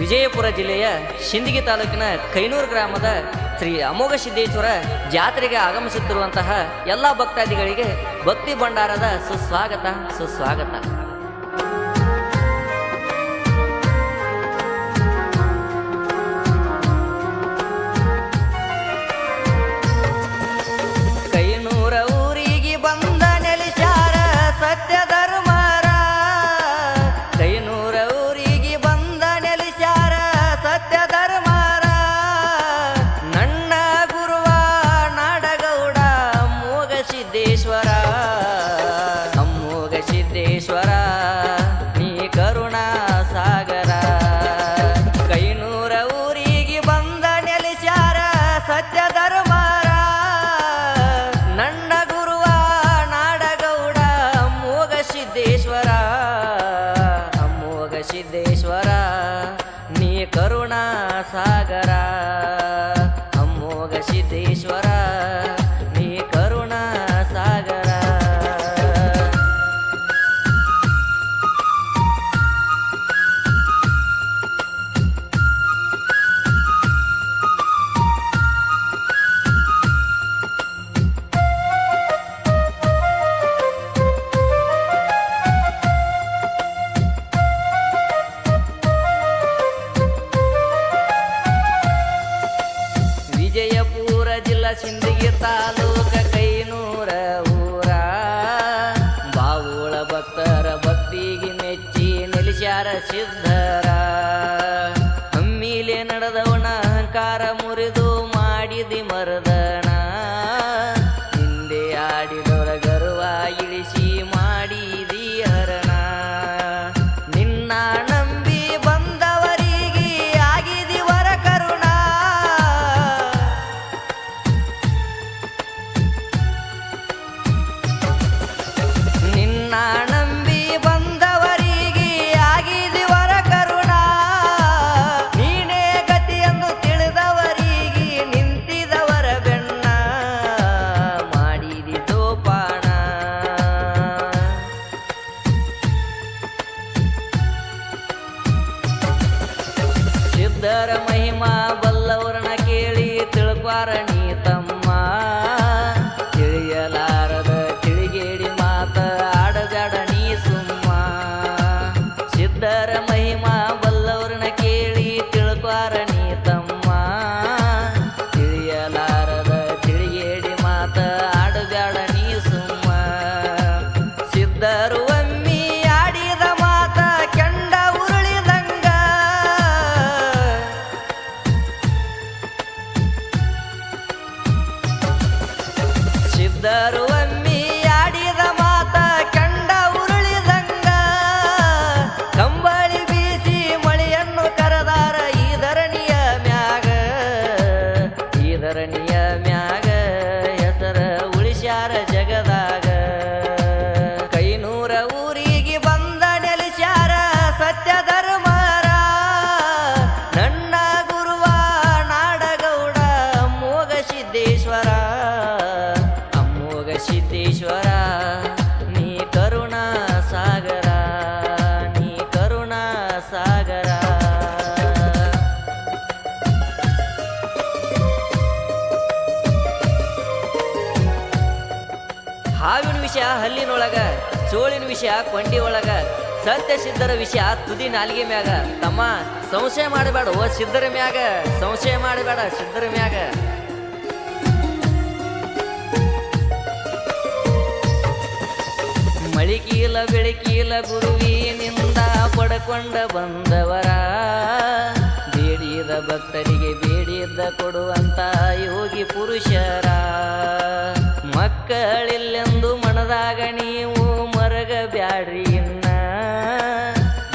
ವಿಜಯಪುರ ಜಿಲ್ಲೆಯ ಶಿಂದಗಿ ತಾಲೂಕಿನ ಕೈನೂರು ಗ್ರಾಮದ ಶ್ರೀ ಅಮೋಘ ಸಿದ್ದೇಶ್ವರ ಜಾತ್ರೆಗೆ ಆಗಮಿಸುತ್ತಿರುವಂತಹ ಎಲ್ಲ ಭಕ್ತಾದಿಗಳಿಗೆ ಭಕ್ತಿ ಭಂಡಾರದ ಸುಸ್ವಾಗತ ಸುಸ್ವಾಗತ. ವಿಜಯಪುರ ಜಿಲ್ಲಾ ಸಿಂದಗಿ ತಾಲೂಕ ಕೈನೂರ ಊರ. ಬಾವುಳ ಭಕ್ತರ ಭಕ್ತಿಗೆ ಮೆಚ್ಚಿ ನಿಲಿಸ್ಯಾರ ಸಿದ್ಧರ. ಹಮ್ಮಿಲೆ ನಡೆದವನ ಅಹಂಕಾರ ಮುರಿದು ಮಾಡಿದಿ ಮರದಣ ಸಿದ್ಧರ ಮಹಿಮಾ ಬಲ್ಲವರಣ ಕೇಳಿ ತಿಳ್ಕ್ವಾರ ನೀ ತಮ್ಮ. ತಿಳಿಯಲಾರದ ತಿಳಿಗೇಡಿ ಮಾತ ಆಡಗಾಡ ನೀ ಸುಮ್ಮ. ಸಿದ್ಧರ ಸಿದ್ದೇಶ್ವರ, ನೀ ಕರುಣಾ ಸಾಗರ, ನೀ ಕರುಣಾ ಸಾಗರ. ಹಾವಿನ ವಿಷಯ, ಹಲ್ಲಿನೊಳಗ, ಚೋಳಿನ ವಿಷಯ ಕೊಂಡಿ ಒಳಗ ಸತ್ಯ ಸಿದ್ಧರ ವಿಷಯ, ತುದಿ ನಾಲಿಗೆ ಮ್ಯಾಗ. ತಮ್ಮ, ಸಂಶಯ ಮಾಡಬೇಡ, ಓ ಸಿದ್ಧರ ಮ್ಯಾಗ. ಸಂಶಯ ಮಾಡಬೇಡ, ಸಿದ್ಧರ ಮ್ಯಾಗ. ಬೆಳಕೀಲ ಗುರುವಿನಿಂದ ಪಡ್ಕೊಂಡ ಬಂದವರ. ಬೇಡಿದ ಭಕ್ತರಿಗೆ ಬೇಡಿದ್ದ ಕೊಡುವಂತ ಯೋಗಿ ಪುರುಷರ. ಮಕ್ಕಳಿಲ್ಲೆಂದು ಮನದಾಗ ನೀವು ಮರಗ ಬ್ಯಾಡ್ರಿ ಇನ್ನ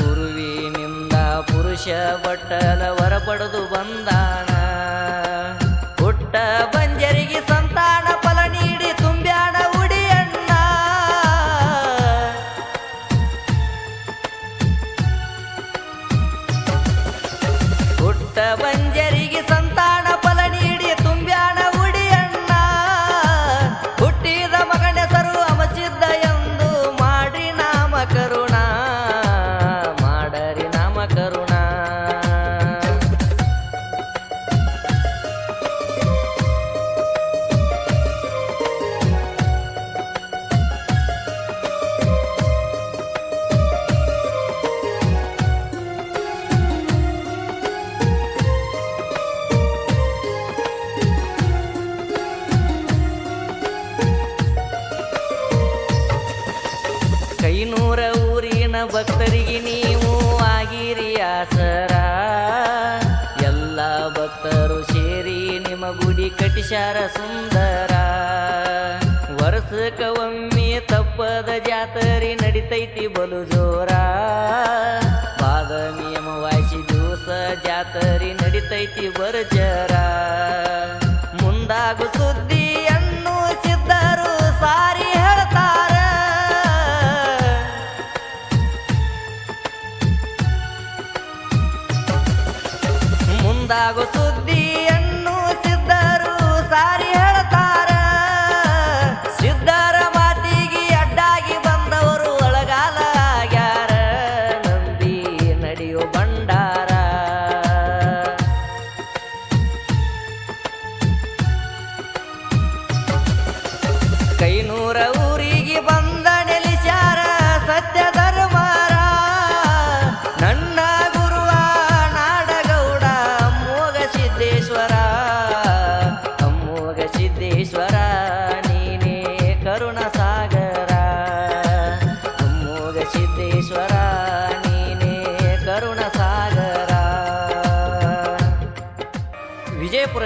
ಗುರುವಿನಿಂದ ಪುರುಷ ಬಟ್ಟಲ ಪಡೆದು ಬಂದಾನ தவன் ಭಕ್ತರಿಗೆ ನೀವು ಆಗಿರಿ ಆಸರ. ಎಲ್ಲ ಭಕ್ತರು ಸೇರಿ ನಿಮ್ಮ ಗುಡಿ ಕಟಿಸಾರ ಸುಂದರ. ವರ್ಷಕ್ಕ ಒಮ್ಮೆ ತಪ್ಪದ ಜಾತರಿ ನಡಿತೈತಿ ಬಲು ಜೋರ. ನಿಯಮ ವಾಯಿಸಿ ದಿವಸ ಜಾತರಿ ನಡಿತೈತಿ ಬರ್ಜರ ಮುಂದಾಗು ಸುದ್ದಿಯನ್ನು ಕೈನೂರ ಊರಿಗೆ ಬಂದ ನೆಲೆಸ್ಯಾರ ಸತ್ಯ ಧರ್ಮಾರ. ನನ್ನ ಗುರುವ ನಾಡಗೌಡ ಅಮ್ಮೋಗ ಸಿದ್ದೇಶ್ವರ. ಅಮ್ಮೋಗ ಸಿದ್ದೇಶ್ವರ.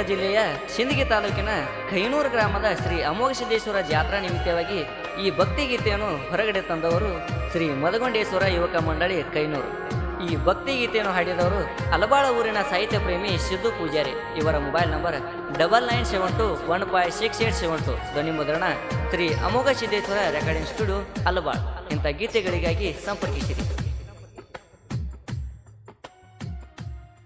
ಜಿಲ್ಲೆಯ ಸಿಂದಗಿ ತಾಲೂಕಿನ ಕೈನೂರು ಗ್ರಾಮದ ಶ್ರೀ ಅಮೋಘ ಸಿದ್ದೇಶ್ವರ ಜಾತ್ರಾ ನಿಮಿತ್ತವಾಗಿ ಈ ಭಕ್ತಿ ಗೀತೆಯನ್ನು ಹೊರಗಡೆ ತಂದವರು ಶ್ರೀ ಮದಗೊಂಡೇಶ್ವರ ಯುವಕ ಮಂಡಳಿ ಕೈನೂರು. ಈ ಭಕ್ತಿ ಗೀತೆಯನ್ನು ಹಾಡಿದವರು ಅಲಬಾಳ ಊರಿನ ಸಾಹಿತ್ಯ ಪ್ರೇಮಿ ಸಿದ್ದು ಪೂಜಾರಿ. ಇವರ mobile number double nine seven two one five six eight seven two. ಧ್ವನಿ ಮುದ್ರಣ ಶ್ರೀ ಅಮೋಘ ಸಿದ್ದೇಶ್ವರ ರೆಕಾರ್ಡಿಂಗ್ ಸ್ಟುಡಿಯೋ ಅಲಬಾಳ್. ಇಂಥ ಗೀತೆಗಳಿಗಾಗಿ ಸಂಪರ್ಕಿಸಿರಿ.